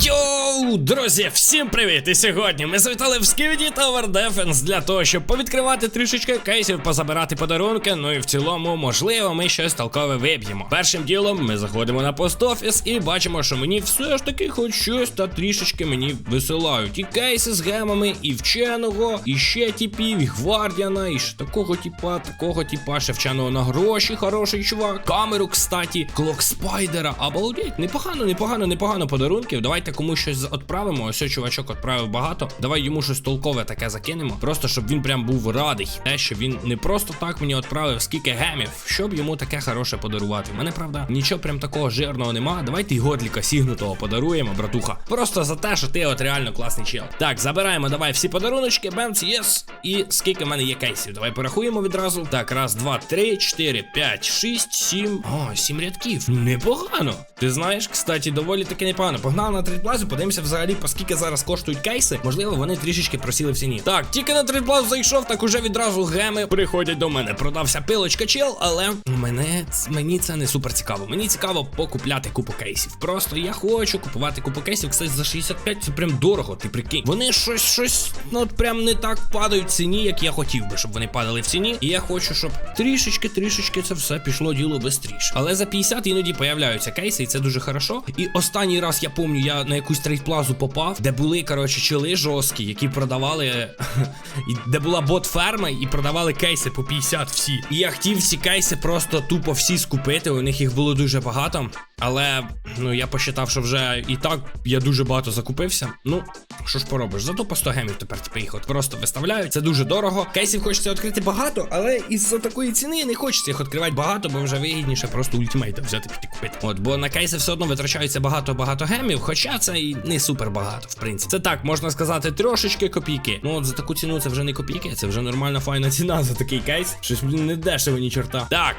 Yo Йоу, друзі, всім привіт! І сьогодні ми завітали в Skibidi Tower Defense для того, щоб повідкривати трішечки кейсів, позабирати подарунки. Ну і в цілому, можливо, ми щось толкове виб'ємо. Першим ділом ми заходимо на пост-офіс і бачимо, що мені все ж таки хоч щось та трішечки мені висилають. І кейси з гемами, і вченого, і ще типів, і гвардіана, і ще такого типа, такого типа, ще вченого на гроші, хороший чувак. Камеру, кстати, клок спайдера. Обалдеть, непогано, непогано, непогано подарунків. Давайте комусь щось відправимо. Ось цей чувачок відправив багато. Давай йому щось толкове таке закинемо. Просто щоб він прям був радий. Те, що він не просто так мені відправив скільки гемів, щоб йому таке хороше подарувати. У мене правда нічого прям такого жирного нема. Давайте й годліка сігнутого подаруємо, братуха. Просто за те, що ти от реально класний чел. Так, забираємо давай всі подаруночки, бемц, єс. І скільки в мене є кейсів? Давай порахуємо відразу. Так, раз, два, три, чотири, п'ять, шість, сім. О, сім рядків. Непогано. Ти знаєш, кстати, доволі таки непогано. Погнали на трейдплазу, подивимося взагалі, по скільки зараз коштують кейси. Можливо, вони трішечки просіли в ціні. Так, тільки на трейдплазу зайшов, так уже відразу геми приходять до мене. Продався пилочка чел, але мене мені це не супер цікаво. Мені цікаво покупляти купу кейсів. Просто я хочу купувати купу кейсів. Кстати, за 65 це прям дорого. Ти прикинь. Вони щось, щось, ну от прям не так падають в ціні, як я хотів би, щоб вони падали в ціні. І я хочу, щоб трішечки, трішечки це все пішло діло швидше. Але за 50 іноді появляються кейси, і це дуже хорошо. І останній раз я пам'ятаю, я на якусь трейдплазу попав, де були, коротше, чили жорсткі, які продавали. де була бот-ферма, і продавали кейси по 50 всі. І я хотів ці кейси просто тупо всі скупити. У них їх було дуже багато. Але ну я посчитав, що вже і так я дуже багато закупився. Ну, що ж поробиш? Зато по 100 гемів тепер типу, їх от просто виставляють. Це дуже дорого. Кейсів хочеться відкрити багато, але із-за такої ціни не хочеться їх відкривати багато, бо вже вигідніше просто ультимейта взяти піти купити. От, бо на кейси все одно витрачається багато-багато гемів, хоча це і не супер багато, в принципі. Це так, можна сказати, трошечки копійки. Ну от за таку ціну це вже не копійки, це вже нормальна файна ціна за такий кейс. Щось не дешево, ні чорта. Так.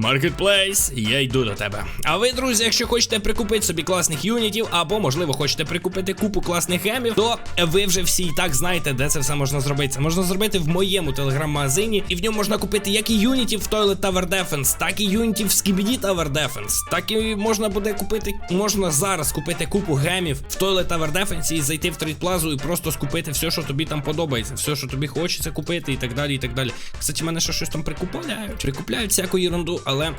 Маркетплейс, я йду до тебе. А ви, друзі, якщо хочете прикупити собі класних юнітів, або, можливо, хочете прикупити купу класних гемів, то ви вже всі і так знаєте, де це все можна зробити. Це можна зробити в моєму телеграм-магазині, і в ньому можна купити як і юнітів в Toilet Tower Defense, так і юнітів в Skibidi Tower Defense, так і можна буде купити, можна зараз купити купу гемів в Toilet Tower Defense і зайти в трейдплазу і просто скупити все, що тобі там подобається, все, що тобі хочеться купити, і так далі. і так далі. Кстати, мене ще щось там прикупляють, прикупляють всяку ерунду але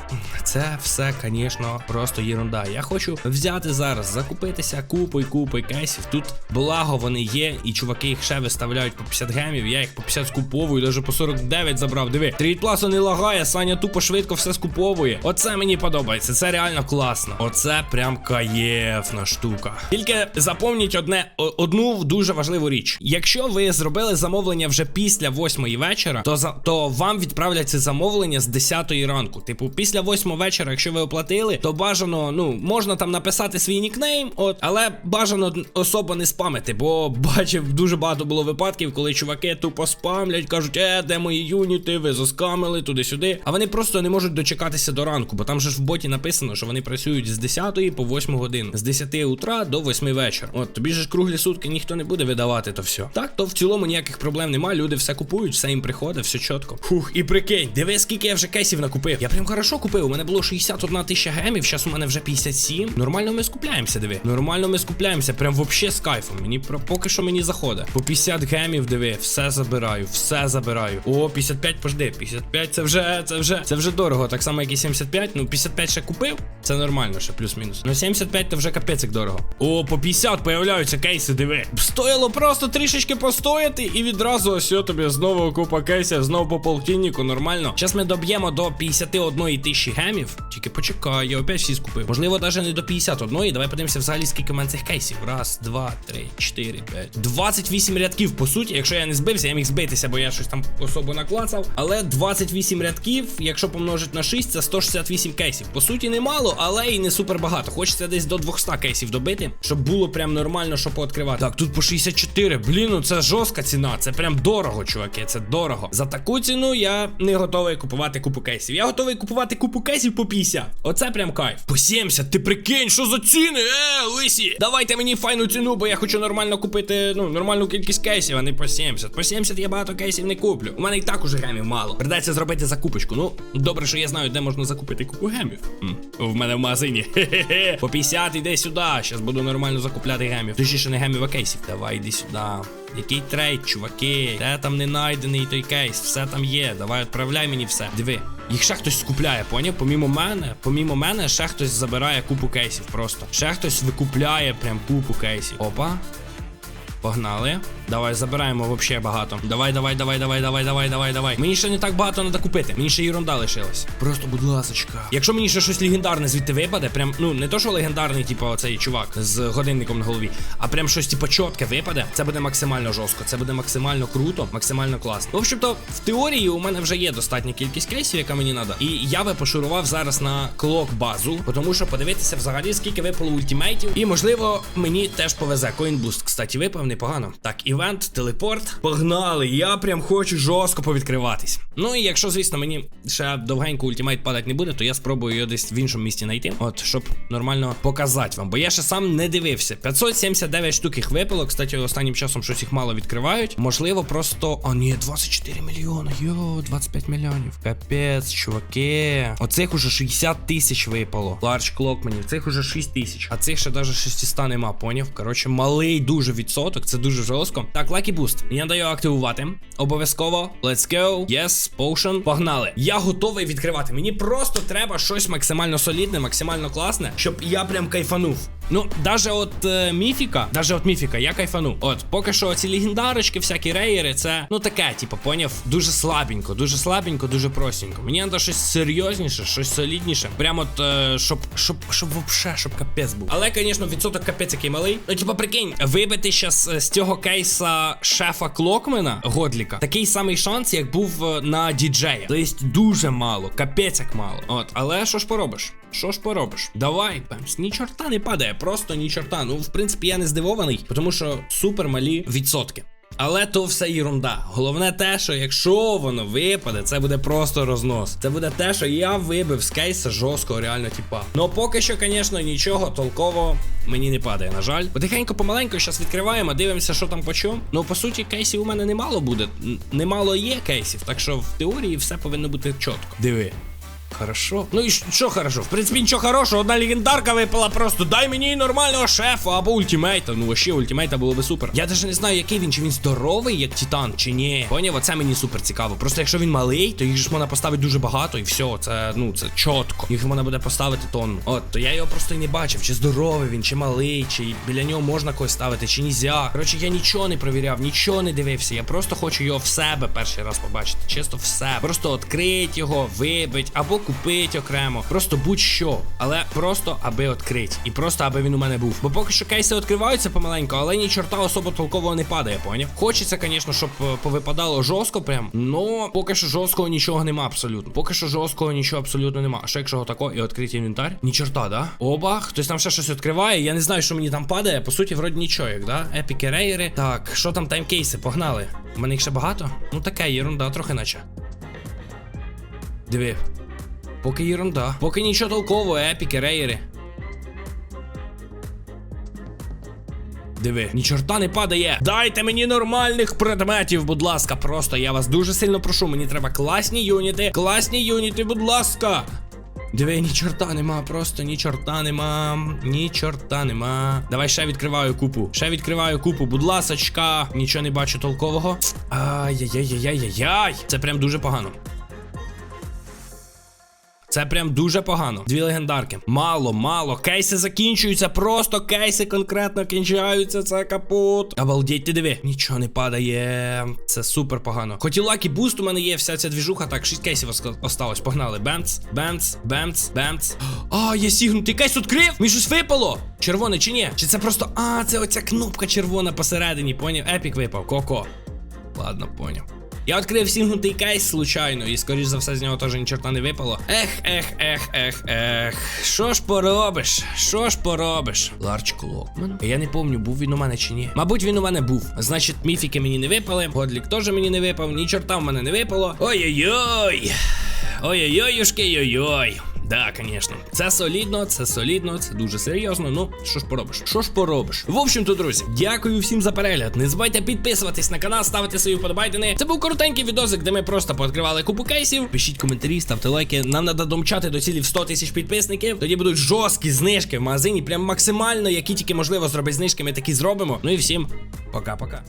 це все, звісно, просто єрунда. Я хочу взяти зараз, закупитися купою купою кейсів. Тут благо вони є, і чуваки їх ще виставляють по 50 гемів. Я їх по 50 скуповую, навіть по 49 забрав. Диви, трейдпласу не лагає, Саня тупо швидко все скуповує. Оце мені подобається, це реально класно. Оце прям каєфна штука. Тільки запомніть одне одну дуже важливу річ. Якщо ви зробили замовлення вже після 8 вечора, то за то вам відправлять це замовлення з 10 ранку. Типу, після 8 вечора, якщо ви оплатили, то бажано, ну, можна там написати свій нікнейм, от, але бажано особо не спамити, бо бачив дуже багато було випадків, коли чуваки тупо спамлять, кажуть, е, де мої юніти, ви заскамили туди-сюди. А вони просто не можуть дочекатися до ранку, бо там же ж в боті написано, що вони працюють з 10 по 8 годин, з 10 утра до 8 вечора. От тобі ж круглі сутки ніхто не буде видавати то все. Так, то в цілому ніяких проблем немає. Люди все купують, все їм приходить, все чітко. Фух, і прикинь, диви, скільки я вже кейсів накупив. Я прям хорошо купив. У мене було 61 тисяча гемів, зараз у мене вже 57. Нормально ми скупляємося, диви. Нормально ми скупляємося, прям вообще з кайфом. Мені про поки що мені заходить. По 50 гемів, диви, все забираю, все забираю. О, 55, пожди, 55 це вже, це вже, це вже дорого. Так само, як і 75. Ну, 55 ще купив. Це нормально, ще плюс-мінус. Ну 75 то вже капець як дорого. О, по 50 появляються кейси, диви. Стояло просто трішечки постояти, і відразу ось тобі знову купа кейсів, знову по полтиннику, нормально. Зараз ми доб'ємо до 51 тисячі гемів. Тільки почекай, я опять всі скупив. Можливо, навіть не до 51. Давай подивимося взагалі, скільки в мене цих кейсів. Раз, два, три, чотири, п'ять. 28 рядків, по суті. Якщо я не збився, я міг збитися, бо я щось там особо наклацав. Але 28 рядків, якщо помножити на 6, це 168 кейсів. По суті, немало, але і не супер багато. Хочеться десь до 200 кейсів добити, щоб було прям нормально, що пооткривати. Так, тут по 64. Блін, ну це жорстка ціна. Це прям дорого, чуваки. Це дорого. За таку ціну я не готовий купувати купу кейсів. Я готовий купувати купувати купу кейсів по 50. Оце прям кайф. По 70, ти прикинь, що за ціни? Е, лисі! Давайте мені файну ціну, бо я хочу нормально купити, ну, нормальну кількість кейсів, а не по 70. По 70 я багато кейсів не куплю. У мене і так уже гемів мало. Придеться зробити закупочку. Ну, добре, що я знаю, де можна закупити купу гемів. В мене в магазині. Хе-хе-хе. По 50 іди сюди. Щас буду нормально закупляти гемів. Точніше, не гемів, а кейсів. Давай, іди сюди. Який трейд, чуваки? Де там не найдений той кейс? Все там є. Давай відправляй мені все. Диви. Їх ще хтось скупляє, поняв? Помімо мене, помімо мене, ще хтось забирає купу кейсів просто. Ще хтось викупляє прям купу кейсів. Опа. Погнали. Давай, забираємо вообще багато. Давай, давай, давай, давай, давай, давай, давай, давай. Мені ще не так багато треба купити. Мені ще ерунда лишилась. Просто, будь ласочка. Якщо мені ще щось легендарне звідти випаде, прям, ну не то, що легендарний, типу, оцей чувак з годинником на голові, а прям щось, типу, чітке випаде, це буде максимально жорстко. Це буде максимально круто, максимально класно. В общем-то, в теорії у мене вже є достатня кількість кейсів, яка мені треба. І я би пошурував зараз на клок базу, тому що подивитися взагалі, скільки випало ультимейтів. І можливо, мені теж повезе. Коінбуст, кстати, випав непогано. Так, івент, телепорт. Погнали! Я прям хочу жорстко повідкриватись. Ну і якщо, звісно, мені ще довгенько ультимейт падати не буде, то я спробую його десь в іншому місці знайти. От, щоб нормально показати вам. Бо я ще сам не дивився. 579 штук їх випало. Кстати, останнім часом щось їх мало відкривають. Можливо, просто. О, ні, 24 мільйони. Йо, 25 мільйонів. Капець, чуваки. Оцих уже 60 тисяч випало. Ларч клок мені. Цих уже 6 тисяч. А цих ще навіть 600 нема, поняв? Коротше, малий дуже відсоток. Це дуже жорстко. Так, Lucky Boost. Я даю активувати. Обов'язково. Let's go. Yes, potion. Погнали. Я готовий відкривати. Мені просто треба щось максимально солідне, максимально класне, щоб я прям кайфанув. Ну, даже от е, міфіка, даже от міфіка, я кайфану. От, поки що ці легендарочки, всякі рейери, це ну таке, типу, поняв, дуже слабенько, дуже слабенько, дуже простенько. Мені треба щось серйозніше, щось солідніше. Прямо от, е, щоб, щоб, щоб вообще, щоб капець був. Але, звісно, відсоток капець який малий. Ну, типу, прикинь, вибити щас е, з цього кейса шефа Клокмена, Годліка, такий самий шанс, як був е, на діджея. Тобто дуже мало, капець як мало. От, але що ж поробиш? Що ж поробиш? Давай, Бемс, ні чорта не падає, просто ні чорта. Ну, в принципі, я не здивований, тому що супер малі відсотки. Але то все єрунда. Головне те, що якщо воно випаде, це буде просто рознос. Це буде те, що я вибив з кейса жорсткого, реально, типа. Ну поки що, звісно, нічого толково мені не падає, на жаль. Потихеньку, помаленьку, зараз відкриваємо, дивимося, що там по. Ну, по суті, кейсів у мене немало буде. Немало є кейсів, так що в теорії все повинно бути чітко. Диви. Хорошо. Ну і що хорошо? В принципі, нічого хорошого, одна легендарка випала просто. Дай мені нормального шефа або ультимейта. Ну, ще ультимейта було би супер. Я навіть не знаю, який він, чи він здоровий, як Титан, чи ні. Поняв, оце мені супер цікаво. Просто якщо він малий, то їх ж можна поставити дуже багато, і все, це ну це чітко. Їх можна буде поставити тонну. От, то я його просто і не бачив, чи здоровий він, чи малий, чи біля нього можна когось ставити, чи нельзя. Коротше, я нічого не провіряв, нічого не дивився. Я просто хочу його в себе перший раз побачити. Чисто в себе. Просто відкрить його, вибить або купить окремо. Просто будь-що. Але просто аби відкрити. І просто аби він у мене був. Бо поки що кейси відкриваються помаленьку, але ні чорта особо толкового не падає, поняв? Хочеться, звісно, щоб е, повипадало жорстко прям. Но поки що жорсткого нічого нема абсолютно. Поки що жорсткого нічого абсолютно нема. А що якщо отако і відкрити інвентар? Ні чорта, да? Оба, хтось там ще щось відкриває. Я не знаю, що мені там падає. По суті, вроді нічого, як, да? Епіки рейери. Так, що там таймкейси? Погнали. У мене їх ще багато? Ну таке, єрунда, трохи наче. Диви. Поки єрунда. Поки нічого толкового, епіки, рейери. Диви, ні чорта не падає. Дайте мені нормальних предметів, будь ласка. Просто я вас дуже сильно прошу. Мені треба класні юніти. Класні юніти, будь ласка. Диви, ні чорта нема, просто ні чорта нема, ні чорта нема. Давай ще відкриваю купу. Ще відкриваю купу, будь ласочка. Нічого не бачу толкового. Ай-яй-яй-яй-яй-яй. Це прям дуже погано. Це прям дуже погано. Дві легендарки. Мало, мало. Кейси закінчуються. Просто кейси конкретно кінчаються. Це капут. Обалдеть, ти диви. Нічого не падає. Це супер погано. Хоч і лакі буст у мене є, вся ця двіжуха. Так, 6 кейсів осталось. Погнали. Бемц, бемц, бемц, бемц. А, я сігнутий кейс відкрив. Мені щось випало. Червоне чи ні? Чи це просто. А, це оця кнопка червона посередині. Поняв? Епік випав. Коко. Ладно, поняв. Я відкрив сінгнутий кейс случайно, і скоріш за все з нього теж ні чорта не випало. Ех, ех, ех, ех, ех. Що ж поробиш? Що ж поробиш? Ларч Клокман? Я не пам'ятаю, був він у мене чи ні. Мабуть, він у мене був. Значить, міфіки мені не випали. Годлік теж мені не випав, ні чорта в мене не випало. Ой-ой-ой. Ой-ой-ой-ой-ой. Да, звісно. Це солідно, це солідно, це дуже серйозно. Ну, що ж поробиш? Що ж поробиш? В общем-то, друзі, дякую всім за перегляд. Не забувайте підписуватись на канал, ставити свої вподобайдени. Це був коротенький відосик, де ми просто пооткривали купу кейсів. Пишіть коментарі, ставте лайки. Нам треба домчати до цілі в 100 тисяч підписників. Тоді будуть жорсткі знижки в магазині. Прям максимально, які тільки можливо зробити знижки, ми такі зробимо. Ну і всім пока-пока.